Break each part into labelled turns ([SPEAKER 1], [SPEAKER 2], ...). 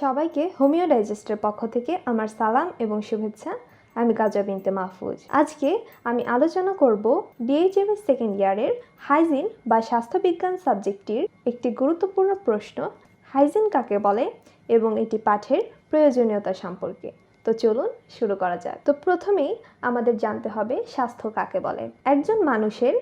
[SPEAKER 1] সবাইকে হোমিও ডাইজেস্টের পক্ষ থেকে আমার সালাম এবং শুভেচ্ছা। আমি গাজা বিনতে মাহফুজ। আজকে আমি আলোচনা করব ডিএইচএমএস সেকেন্ড ইয়ারের হাইজিন বা স্বাস্থ্যবিজ্ঞান সাবজেক্টটির একটি গুরুত্বপূর্ণ প্রশ্ন। হাইজিন কাকে বলে এবং এটি পাঠের প্রয়োজনীয়তা সম্পর্কে। তো চলুন শুরু করা যাক। তো প্রথমেই আমাদের জানতে হবে স্বাস্থ্য কাকে বলে। একজন মানুষের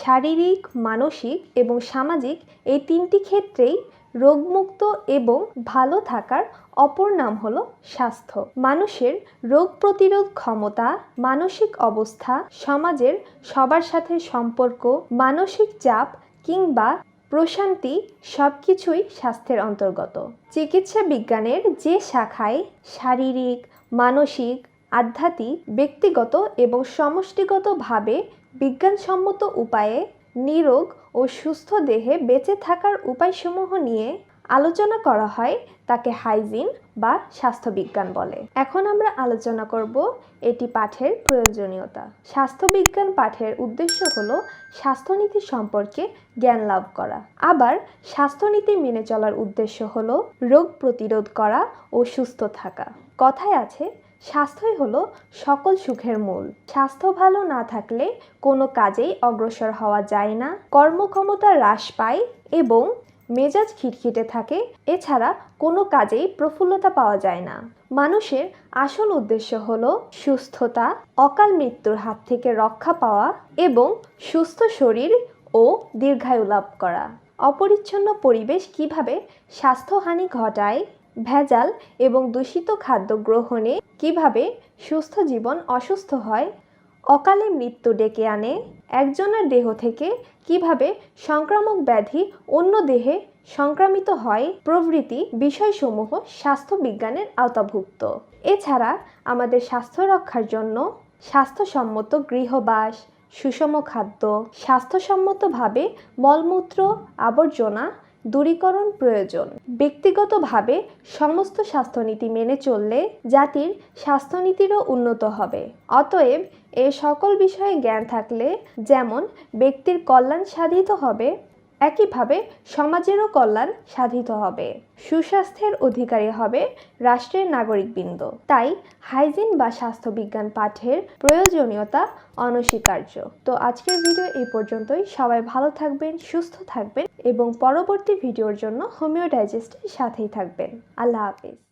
[SPEAKER 1] শারীরিক, মানসিক এবং সামাজিক এই তিনটি ক্ষেত্রেই রোগমুক্ত এবং ভালো থাকার অপর নাম হলো স্বাস্থ্য। মানুষের রোগ প্রতিরোধ ক্ষমতা, মানসিক অবস্থা, সমাজের সবার সাথে সম্পর্ক, মানসিক চাপ কিংবা প্রশান্তি সব কিছুই স্বাস্থ্যের অন্তর্গত। চিকিৎসা বিজ্ঞানের যে শাখায় শারীরিক, মানসিক, আধ্যাত্মিক, ব্যক্তিগত এবং সমষ্টিগতভাবে বিজ্ঞানসম্মত উপায়ে নিরোগ ও সুস্থ দেহে বেঁচে থাকার উপায়সমূহ নিয়ে আলোচনা করা হয় তাকে হাইজিন বা স্বাস্থ্যবিজ্ঞান বলে। এখন আমরা আলোচনা করব এটি পাঠের প্রয়োজনীয়তা। স্বাস্থ্যবিজ্ঞান পাঠের উদ্দেশ্য হলো স্বাস্থ্যনীতি সম্পর্কে জ্ঞান লাভ করা। আবার স্বাস্থ্যনীতি মেনে চলার উদ্দেশ্য হলো রোগ প্রতিরোধ করা ও সুস্থ থাকা। কথায় আছে, স্বাস্থ্যই হলো সকল সুখের মূল। স্বাস্থ্য ভালো না থাকলে কোনো কাজেই অগ্রসর হওয়া যায় না। কর্মক্ষমতা হ্রাস পায় এবং মেজাজ খিটখিটে থাকে, এছাড়া কোনো কাজেই প্রফুল্লতা পাওয়া যায় না। মানুষের আসল উদ্দেশ্য হল সুস্থতা, অকাল মৃত্যুর হাত থেকে রক্ষা পাওয়া এবং সুস্থ শরীর ও দীর্ঘায়ু লাভ করা। অপরিচ্ছন্ন পরিবেশ কীভাবে স্বাস্থ্যহানি ঘটায়, ভেজাল এবং দূষিত খাদ্য গ্রহণে কীভাবে সুস্থ জীবন অসুস্থ হয় অকালে মৃত্যু ডেকে আনে। একজনের দেহ থেকে কীভাবে সংক্রামক ব্যাধি অন্য দেহে সংক্রামিত হয় প্রভৃতি বিষয়সমূহ স্বাস্থ্যবিজ্ঞানের আওতাভুক্ত। এছাড়া আমাদের স্বাস্থ্য রক্ষার জন্য স্বাস্থ্যসম্মত গৃহবাস, সুষম খাদ্য, স্বাস্থ্যসম্মতভাবে মলমূত্র, আবর্জনা দূরীকরণ প্রয়োজন। ব্যক্তিগতভাবে সমস্ত স্বাস্থ্যনীতি মেনে চললে জাতির স্বাস্থ্যনীতিরও উন্নত হবে। অতএব এ সকল বিষয়ে জ্ঞান থাকলে যেমন ব্যক্তির কল্যাণ সাধিত হবে একইভাবে সমাজেরও কল্যাণ সাধিত হবে, সুস্বাস্থ্যের অধিকারী হবে রাষ্ট্রের নাগরিকবৃন্দ। তাই হাইজিন বা স্বাস্থ্যবিজ্ঞান পাঠের প্রয়োজনীয়তা অনস্বীকার্য। তো আজকের ভিডিও এই পর্যন্তই। সবাই ভালো থাকবেন, সুস্থ থাকবেন এবং পরবর্তী ভিডিওর জন্য হোমিও ডাইজেস্টের সাথেই থাকবেন। আল্লাহ হাফিজ।